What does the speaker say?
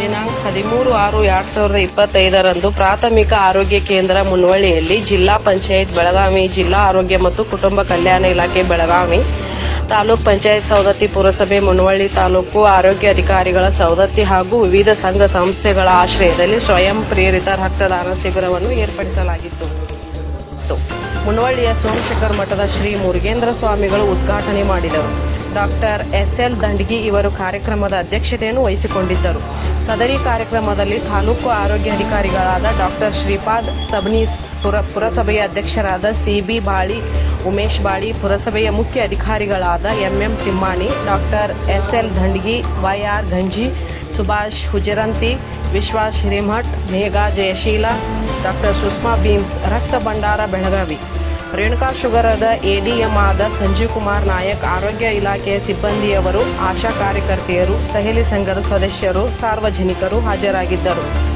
ದಿನಾಂಕ ಹದಿಮೂರು ಆರು ಎರಡ್ ಸಾವಿರದ ಇಪ್ಪತ್ತೈದರಂದು ಪ್ರಾಥಮಿಕ ಆರೋಗ್ಯ ಕೇಂದ್ರ ಮುನ್ವಳ್ಳಿಯಲ್ಲಿ ಜಿಲ್ಲಾ ಪಂಚಾಯತ್ ಬೆಳಗಾವಿ, ಜಿಲ್ಲಾ ಆರೋಗ್ಯ ಮತ್ತು ಕುಟುಂಬ ಕಲ್ಯಾಣ ಇಲಾಖೆ ಬೆಳಗಾವಿ ತಾಲೂಕ್ ಪಂಚಾಯತ್ ಸವದತ್ತಿ ಪುರಸಭೆ ಮುನ್ವಳ್ಳಿ ತಾಲೂಕು ಆರೋಗ್ಯ ಅಧಿಕಾರಿಗಳ ಸವದತ್ತಿ ಹಾಗೂ ವಿವಿಧ ಸಂಘ ಸಂಸ್ಥೆಗಳ ಆಶ್ರಯದಲ್ಲಿ ಸ್ವಯಂ ಪ್ರೇರಿತ ರಕ್ತದಾನ ಶಿಬಿರವನ್ನು ಏರ್ಪಡಿಸಲಾಗಿತ್ತು. ಮುನವಳ್ಳಿಯ ಸೋಮಶೇಖರ್ ಮಠದ ಶ್ರೀ ಮುರುಗೇಂದ್ರ ಸ್ವಾಮಿಗಳು ಉದ್ಘಾಟನೆ ಮಾಡಿದರು. ಡಾಕ್ಟರ್ ಎಸ್ ಎಲ್ ದಂಡಗಿ ಇವರು ಕಾರ್ಯಕ್ರಮದ ಅಧ್ಯಕ್ಷತೆಯನ್ನು ವಹಿಸಿಕೊಂಡಿದ್ದರು. ಸದರಿ ಕಾರ್ಯಕ್ರಮದಲ್ಲಿ ತಾಲೂಕು ಆರೋಗ್ಯ ಅಧಿಕಾರಿಗಳಾದ ಡಾಕ್ಟರ್ ಶ್ರೀಪಾದ್ ಸಬ್ನೀಸ್ ಪುರ ಪುರಸಭೆಯ ಅಧ್ಯಕ್ಷರಾದ ಸಿ ಬಿ ಬಾಳಿ, ಉಮೇಶ್ ಬಾಳಿ, ಪುರಸಭೆಯ ಮುಖ್ಯ ಅಧಿಕಾರಿಗಳಾದ M M Timmani, doctor S L Dandagi Y R Ganji, Subhash Hujaranti, Vishwas Hiremath, Megha Jayashila, doctor Sushma BIMS, ರಕ್ತ ಭಂಡಾರ ಬೆಳಗಾವಿ. ರೇಣುಕಾ ಶುಗರದ ಎಡಿಎಂ ಆದ ಸಂಜೀವ್ ಕುಮಾರ್ ನಾಯಕ್ ಆರೋಗ್ಯ ಇಲಾಖೆಯ ಸಿಬ್ಬಂದಿಯವರು, ಆಶಾ ಕಾರ್ಯಕರ್ತೆಯರು, ಸಹೇಲಿ ಸಂಘದ ಸದಸ್ಯರು, ಸಾರ್ವಜನಿಕರು ಹಾಜರಾಗಿದ್ದರು.